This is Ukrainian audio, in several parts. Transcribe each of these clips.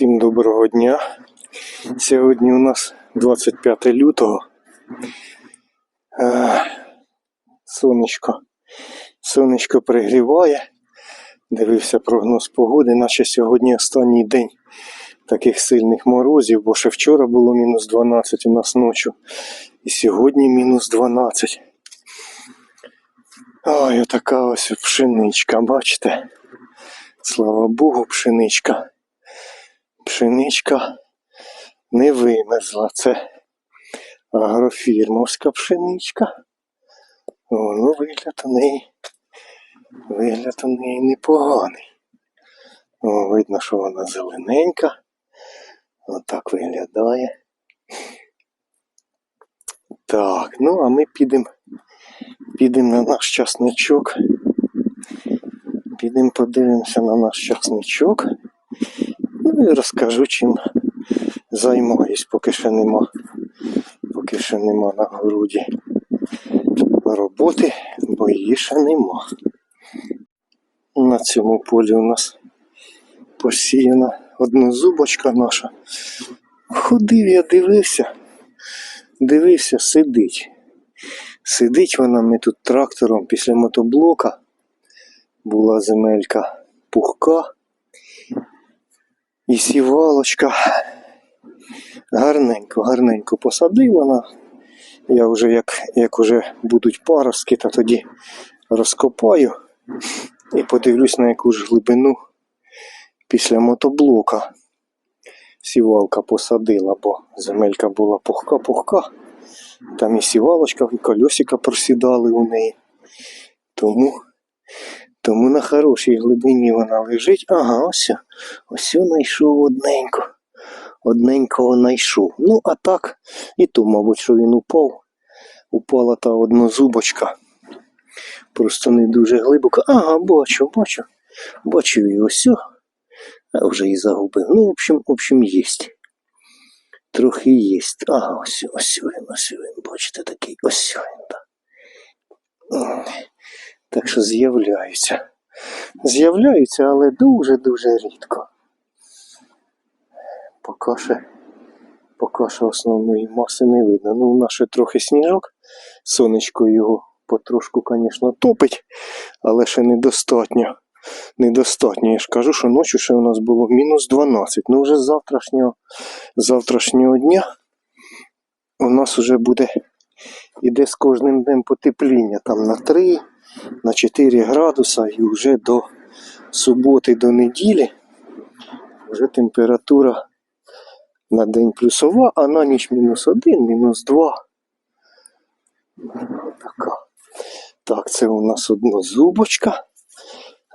Всім доброго дня. Сьогодні у нас 25 лютого. Е, Сонечко. Сонечко пригріває. Дивився прогноз погоди, наче сьогодні останній день таких сильних морозів, бо ще вчора було мінус 12 у нас ночі. І сьогодні мінус 12. Ой, отака ось пшеничка, бачите? Слава Богу, пшеничка. Пшеничка не вимерзла. Це агрофірмовська пшеничка. О, ну вигляд у неї. Вигляд у неї непоганий. О, видно, що вона зелененька. Отак виглядає. Так, ну а ми підемо підемо на наш часничок. Підемо подивимося на наш часничок. Ну і розкажу, чим займаюсь, поки ще нема. Поки ще нема на городі роботи, бо її ще нема. На цьому полі у нас посіяна однозубочка наша. Ходив я, дивився, дивився, сидить. Сидить вона, ми тут трактором після мотоблока. Була земелька пухка і сівалочка. Гарненько, гарненько посадив вона. Я вже як, як уже будуть паростки, то тоді розкопаю і подивлюсь на яку ж глибину після мотоблока. Сівалка посадила, бо земелька була пухка-пухка. Там і сівалочка, і колесика просідали у неї. Тому, тому на хорошій глибині вона лежить. Ага, ось. Ось знайшов одненько. Одненького знайшов. Ну, а так, і то, мабуть, що він упав. Упала та однозубочка. Просто не дуже глибоко. Ага, бачу, бачу. Бачу і ось. А вже і загубив. Ну, в общем, в общем, єсть. Трохи єсть. Ага, ось, ось він, ось він, бачите, такий ось він. Так, так що з'являються. З'являються, але дуже-дуже рідко. Поки що основної маси не видно. Ну, у нас ще трохи сніжок. Сонечко його потрошку, звісно, топить, але ще недостатньо. Недостатньо. Я ж кажу, що ночі ще у нас було мінус 12. Ну вже з завтрашнього, завтрашнього дня у нас вже буде іде з кожним днем потепління там на 3, на 4 градуса і вже до суботи, до неділі вже температура на день плюсова, а на ніч мінус 1, мінус 2. Така. Так, це у нас однозубочка.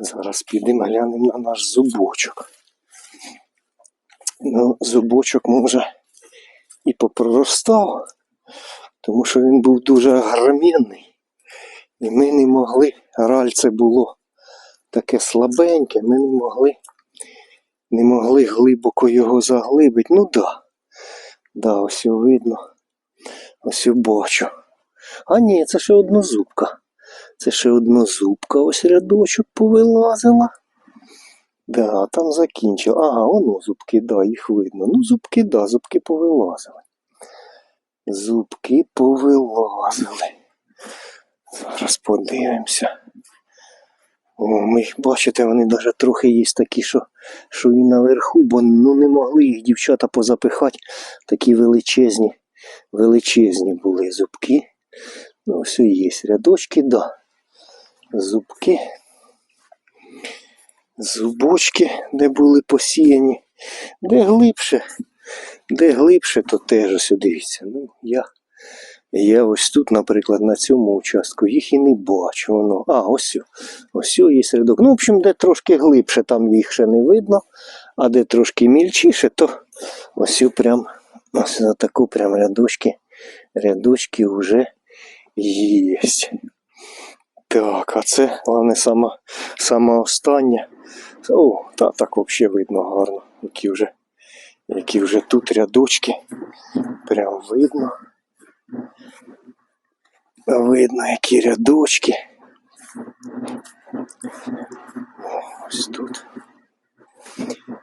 Зараз підемо глянемо на наш зубочок. Ну, зубочок може і попроростав, тому що він був дуже громінний. І ми не могли, ральце було таке слабеньке, ми не могли, не могли глибоко його заглибити. Ну да, да, ось видно, ось бачу. А ні, це ще однозубка. Це ще однозубка, ось рядочок повилазила. Да, там закінчив. Ага, воно зубки, да, їх видно. Ну, зубки, да, зубки повилазили. Зубки повилазили. Зараз подивимося. О, ми бачите, вони навіть трохи є такі, що, що і наверху, бо ну, не могли їх дівчата позапихати. Такі величезні, величезні були зубки. Ну, все є. Рядочки, да. Зубки. Зубочки, де були посіяні. Де глибше, де глибше, то теж ось дивіться. Ну, я, я ось тут, наприклад, на цьому участку їх і не бачу. Воно. А, ось. Ось є рядок. Ну, в общем, де трошки глибше, там їх ще не видно, а де трошки мільчіше, то ось прям ось на таку прям рядочки, рядочки вже є. Так, а це, головне, сама, сама остання. О, та, так взагалі видно гарно, які вже, які вже тут рядочки. Прям видно. Видно, які рядочки. Ось тут.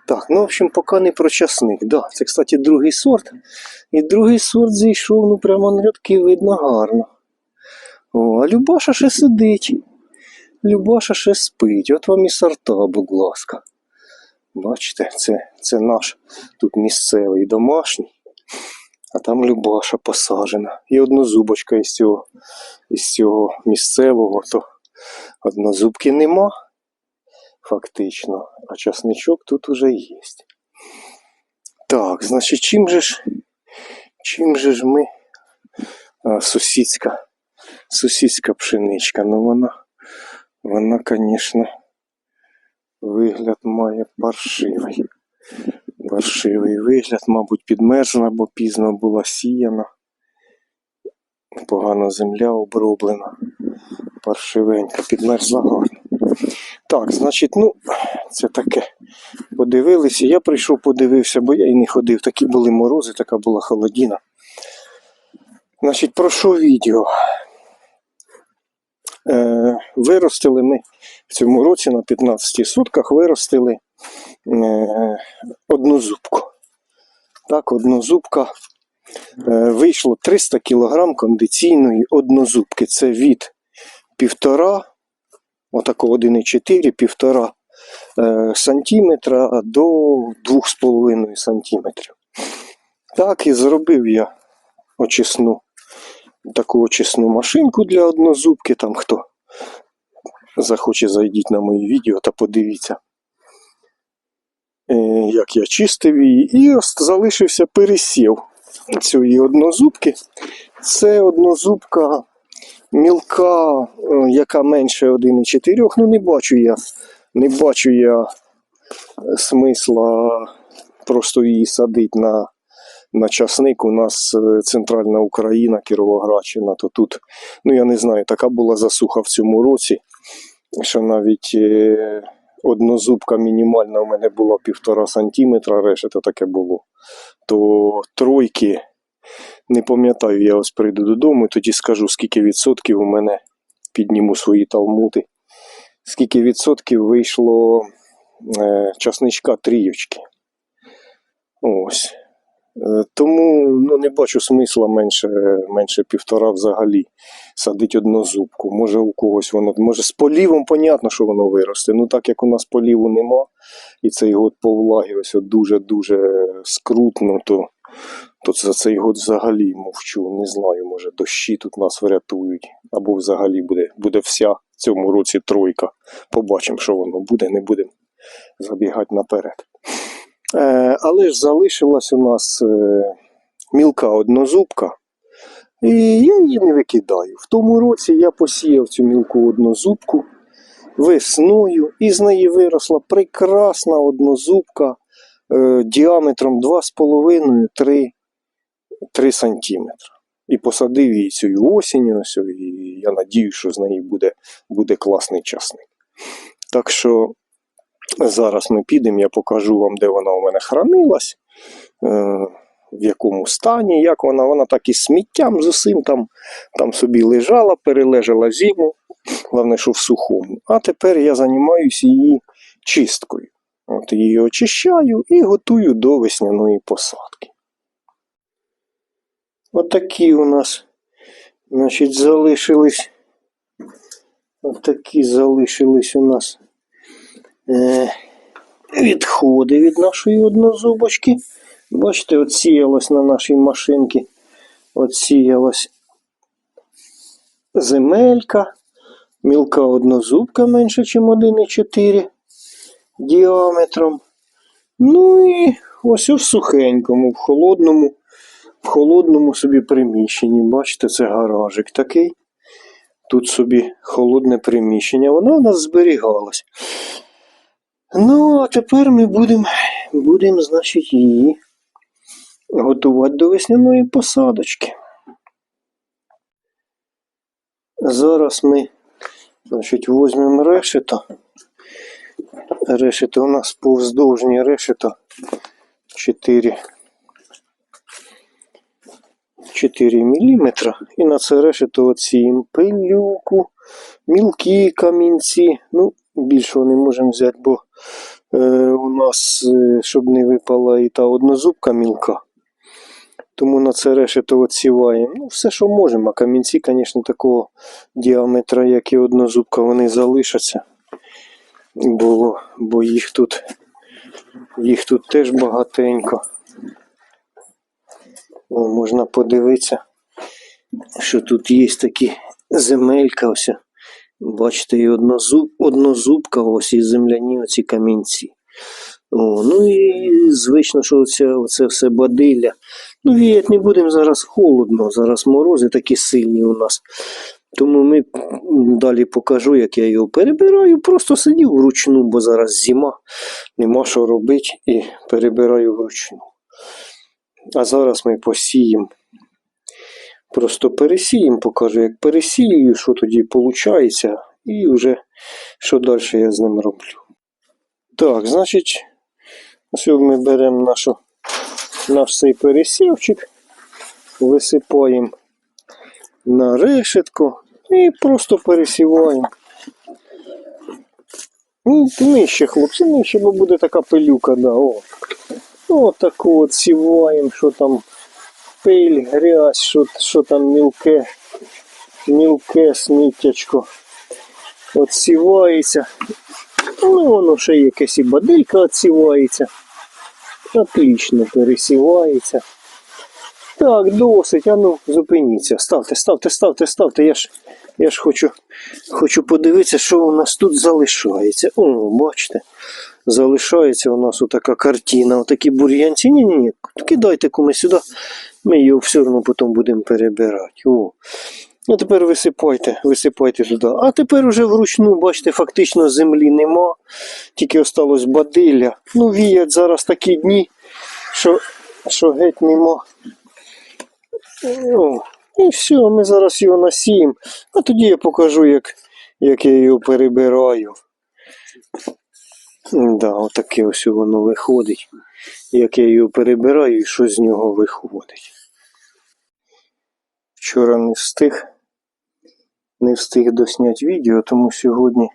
Так, ну, в общем, поки не про часник. Да, це, кстати, другий сорт. І другий сорт зійшов, ну прямо на рядки видно гарно. О, а Любаша ще сидить. Любаша ще спить. От вам і сорта, будь ласка. Бачите, це, це наш тут місцевий домашній. А там Любаша посаджена. І однозубочка із цього, із цього місцевого, то однозубки нема, фактично, а часничок тут уже є. Так, значить, чим же ж, чим же ж ми. А, сусідська, сусідська пшеничка, ну вона, вона, звісно, вигляд має паршивий. Паршивий вигляд, мабуть, підмерзла, бо пізно була сіяна. Погано земля оброблена. Паршивенька, підмерзла гарно. Так, значить, ну, це таке. Подивилися. Я прийшов, подивився, бо я і не ходив. Такі були морози, така була холодіна. Значить, про відео? Е, виростили ми в цьому році на 15 сутках виростили одну зубку. Так, однозубка. Е, вийшло 300 кг кондиційної однозубки. Це від 1,5, отакого 1,4, 1,5 е, сантиметра до 2,5 сантиметрів. Так, і зробив я очисну, таку очисну машинку для однозубки. Там хто захоче, зайдіть на мої відео та подивіться, е, як я чистив її. І залишився пересів цієї однозубки. Це однозубка мілка, е, яка менше 1,4. Ну, не бачу я, не бачу я е, смисла просто її садити на, на часник. У нас е, центральна Україна, Кіровоградщина, то тут, ну я не знаю, така була засуха в цьому році, що навіть е, однозубка мінімальна у мене була півтора сантиметра, решта таке було. То тройки, не пам'ятаю, я ось прийду додому і тоді скажу, скільки відсотків у мене підніму свої талмути. Скільки відсотків вийшло е, часничка трійочки. Ось. Е, Тому ну, не бачу смисла менше, менше півтора взагалі садити однозубку. Може у когось воно, може з полівом, понятно, що воно виросте. Ну так як у нас поліву нема, і цей год по влагі ось дуже-дуже скрутно, то, то за цей год взагалі мовчу. Не знаю, може дощі тут нас врятують. Або взагалі буде, буде вся в цьому році тройка. Побачимо, що воно буде, не будемо забігати наперед. Е, але ж залишилась у нас е, мілка однозубка. І я її не викидаю. В тому році я посіяв цю мілку однозубку весною, і з неї виросла прекрасна однозубка е, діаметром 2,5-3 3 см. І посадив її цією осінню, і я надію, що з неї буде, буде класний часник. Так що Зараз ми підемо, я покажу вам, де вона у мене хранилась, е, в якому стані, як вона, вона так і сміттям з усім там, там собі лежала, перележала зиму, головне, що в сухому. А тепер я займаюся її чисткою. От Її очищаю і готую до весняної посадки. Отакі у нас значить, залишились. Отакі залишились у нас відходи від нашої однозубочки. Бачите, отсіялось на нашій машинці. Отсіялась земелька. Мілка однозубка менше, ніж 1,4 діаметром. Ну і ось в сухенькому, в холодному, в холодному собі приміщенні. Бачите, це гаражик такий. Тут собі холодне приміщення, воно у нас зберігалось. Ну, а тепер ми будемо, будем, значить, її готувати до весняної посадочки. Зараз ми, значить, візьмемо решето. Решето у нас повздовжні решето 4, 4 мм. І на це решето оціємо пилюку, мілкі камінці. Ну, більшого не можемо взяти, бо е, у нас, е, щоб не випала і та однозубка мілка. Тому на це решето відсіваємо. Ну, все, що можемо. А камінці, звісно, такого діаметра, як і однозубка, вони залишаться. Бо, бо їх тут їх тут теж багатенько. Можна подивитися, що тут є такі земелька ось. Бачите, і однозуб, однозубка, ось і земляні оці камінці. О, ну і звично, що оце, оце все бадилля. Ну, віяти не будемо зараз холодно, зараз морози такі сильні у нас. Тому ми далі покажу, як я його перебираю. Просто сидів вручну, бо зараз зима, нема що робити і перебираю вручну. А зараз ми посіємо. Просто пересіємо, покажу, як пересію, що тоді виходить, і вже що далі я з ним роблю. Так, значить, ось ми беремо нашу, наш цей пересівчик, висипаємо на решетку і просто пересіваємо. Ну, нижче, хлопці, нижче, бо буде така пилюка, да, о. О, таку от сіваємо, що там пиль, грязь, що, що там мілке, мілке сміттячко. От сівається. Ну, воно ще якась і бадилька отсівається. Отлично пересівається. Так, досить, а ну зупиніться. Ставте, ставте, ставте, ставте. Я ж, я ж хочу, хочу подивитися, що у нас тут залишається. О, бачите, залишається у нас отака картина, отакі бур'янці. Ні, ні, ні, кидайте комусь сюди, ми його все одно потім будемо перебирати. О. Ну тепер висипайте, висипайте туди. А тепер уже вручну, бачите, фактично землі нема, тільки осталось бадилля. Ну, віять зараз такі дні, що, що геть нема. О, і все, ми зараз його насіємо. А тоді я покажу, як, як я його перебираю. Да, отаке ось воно виходить. Як я його перебираю і що з нього виходить. Вчора не встиг. Не встиг досняти відео, тому сьогодні,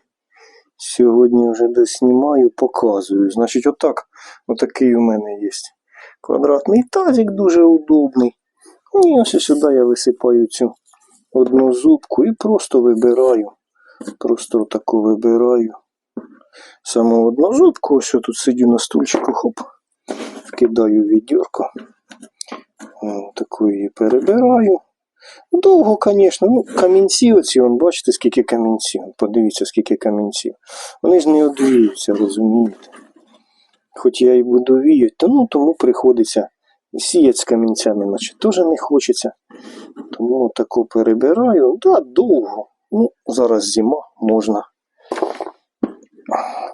сьогодні вже доснімаю, показую. Значить, отак, отакий у мене є квадратний тазик дуже удобний. І ось сюди я висипаю цю одну зубку і просто вибираю. Просто таку вибираю. Саму одну зубку, ось тут сидю на стульчику, хоп, вкидаю в Таку її перебираю. Довго, звісно, ну, камінці оці, он, бачите, скільки камінців. Подивіться, скільки камінців. Вони ж не одвіються, розумієте. Хоч я і буду віяти, то ну, тому приходиться сіяти з камінцями, значить, теж не хочеться. Тому таку перебираю. Да, довго. Ну, зараз зима, можна.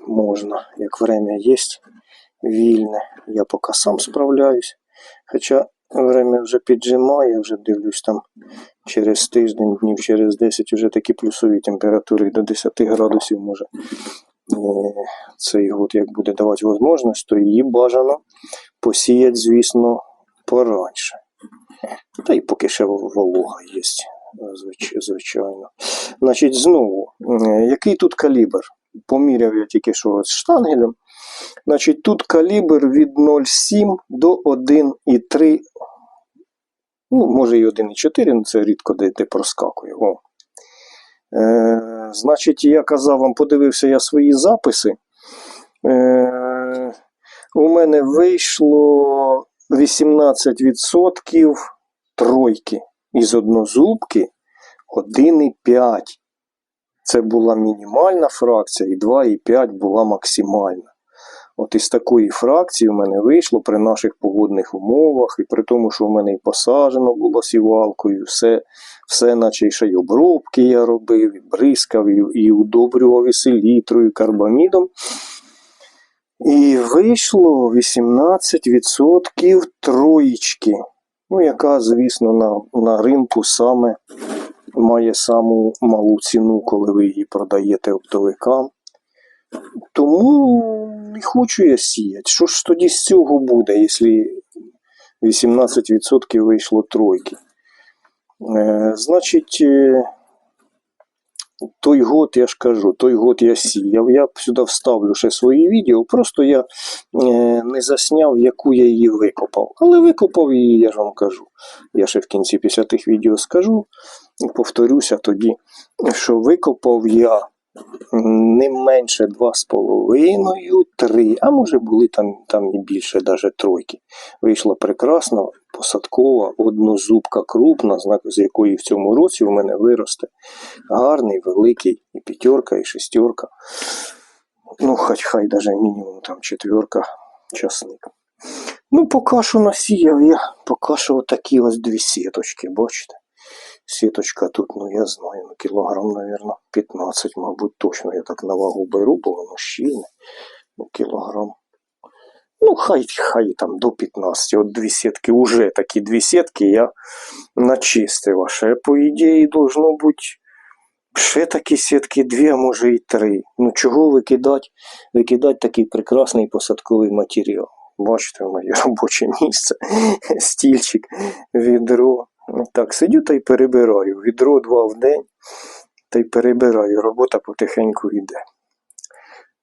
Можна, як время є вільне. Я поки сам справляюсь. Хоча время вже піджимає, я вже дивлюсь там через тиждень, днів через 10 вже такі плюсові температури до 10 градусів може. Е, Цей год як буде давати можливість, то її бажано посіяти, звісно, пораньше. Та й поки ще волога є, звичайно. Значить, знову, е, який тут калібр? Поміряв я тільки що з штангелем. Значить, тут калібр від 0,7 до 1,3. Ну, може і 1,4, але це рідко де, де проскакує. О. Е, значить, я казав вам, подивився я свої записи. Е, у мене вийшло 18% тройки із однозубки 1,5. Це була мінімальна фракція, і 2,5 була максимальна. От із такої фракції в мене вийшло при наших погодних умовах, і при тому, що в мене і посаджено було сівалкою, все, все наче ще й обробки я робив, і бризкав, і, і удобрював і селітрою, і карбамідом. І вийшло 18% троєчки, ну, яка, звісно, на, на ринку саме має саму малу ціну, коли ви її продаєте оптовикам. Тому не хочу я сіяти. Що ж тоді з цього буде, якщо 18% вийшло тройки? Е, значить, е, той год, я ж кажу, той год я сіяв. Я сюди вставлю ще свої відео. Просто я е, не засняв, яку я її викопав. Але викопав її, я ж вам кажу. Я ще в кінці після тих відео скажу. Повторюся тоді, що викопав я не менше 2,5-3, а може були там, там і більше, навіть тройки. Вийшла прекрасна посадкова, однозубка крупна, з якої в цьому році у мене виросте гарний, великий і п'ятерка, і шестерка. Ну, хай хай даже мінімум там четверка часник. Ну, поки що насіяв я, поки що отакі ось дві сіточки, бачите? Сіточка тут, ну я знаю, ну кілограм, мабуть, 15, мабуть, точно. Я так на вагу беру, бо воно щільне. Ну, кілограм. Ну, хай, хай там до 15. От дві сітки, уже такі дві сітки я начистив. А ще, по ідеї, должно бути ще такі сітки дві, а може і три. Ну чого викидати? Викидати такий прекрасний посадковий матеріал. Бачите, моє робоче місце, стільчик, відро. Так, сидю та й перебираю. Відро два в день та й перебираю. Робота потихеньку йде.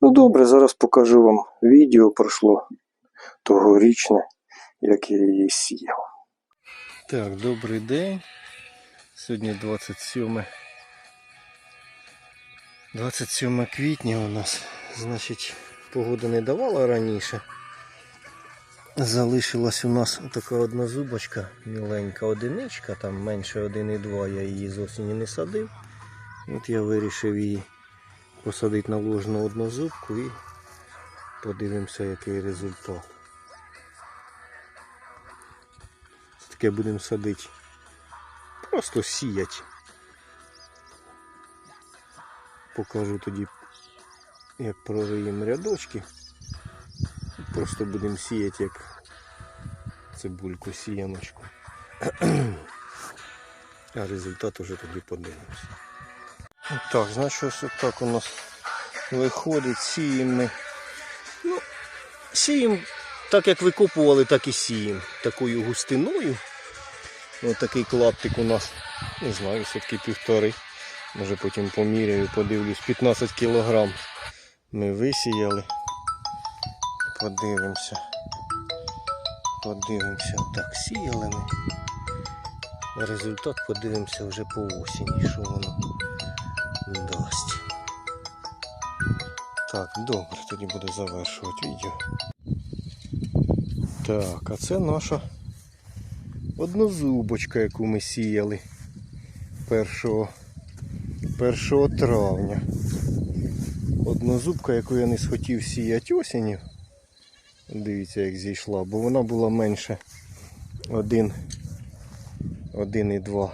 Ну добре, зараз покажу вам відео пройшло тогорічне, як я її сіяв. Так, добрий день. Сьогодні 27 27 квітня у нас. Значить, погода не давала раніше. Залишилась у нас така одна зубочка, міленька одиничка, там менше 1,2, я її з осені не садив. От я вирішив її посадити на вложену однозубку і подивимося, який результат. Це таке будемо садити. Просто сіять. Покажу тоді, як прориємо рядочки. Просто будемо сіяти як цибульку сіяночку. А результат уже тоді подивимося. Так, значить ось так у нас виходить, сіємо ми. Ну, сіємо так як викопували, так і сіємо. Такою густиною. Ось такий клаптик у нас, не знаю, все-таки півтори. Може потім поміряю, подивлюсь, 15 кілограм ми висіяли. Подивимося. Подивимося. Так, сіяли ми. Результат подивимося вже по осені, що воно дасть. Так, добре, тоді буду завершувати відео. Так, а це наша однозубочка, яку ми сіяли 1, 1 травня. Однозубка, яку я не схотів сіяти осінню. Дивіться, як зійшла, бо вона була менше 1, 1,2.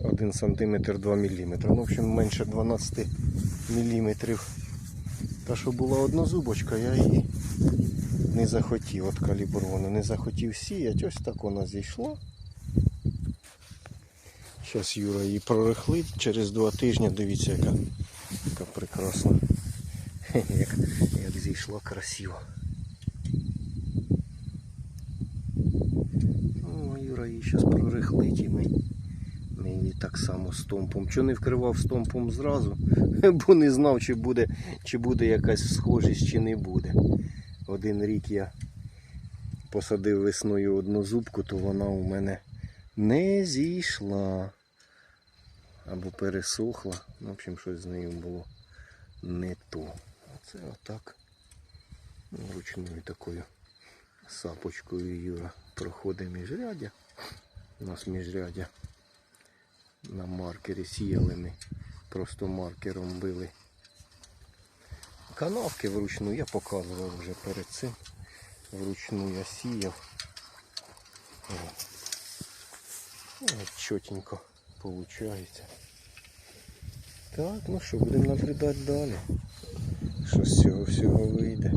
1 см 2 мм. Ну, в общем, менше 12 мм. Та що була однозубочка, я її не захотів от калібровану, не захотів сіяти. Ось так вона зійшла. Зараз Юра її прорихлить через два тижні. Дивіться, яка, яка прекрасна. Як, як зійшла красиво. О, Юра її зараз прорихлить і ми, ми її так само стомпом. Чого не вкривав стомпом зразу, бо не знав, чи буде, чи буде якась схожість, чи не буде. Один рік я посадив весною одну зубку, то вона у мене не зійшла. Або пересохла. Ну, В общем, щось з нею було не то. Оце отак. Ручною такою сапочкою Юра проходить міжрядя. У нас міжрядя на маркері сіяли. Просто маркером били. Канавки вручну я показував вже перед цим. Вручну я сіяв. Ось чотенько получається. Так, ну що, будемо наблюдати далі. Що з цього всього вийде.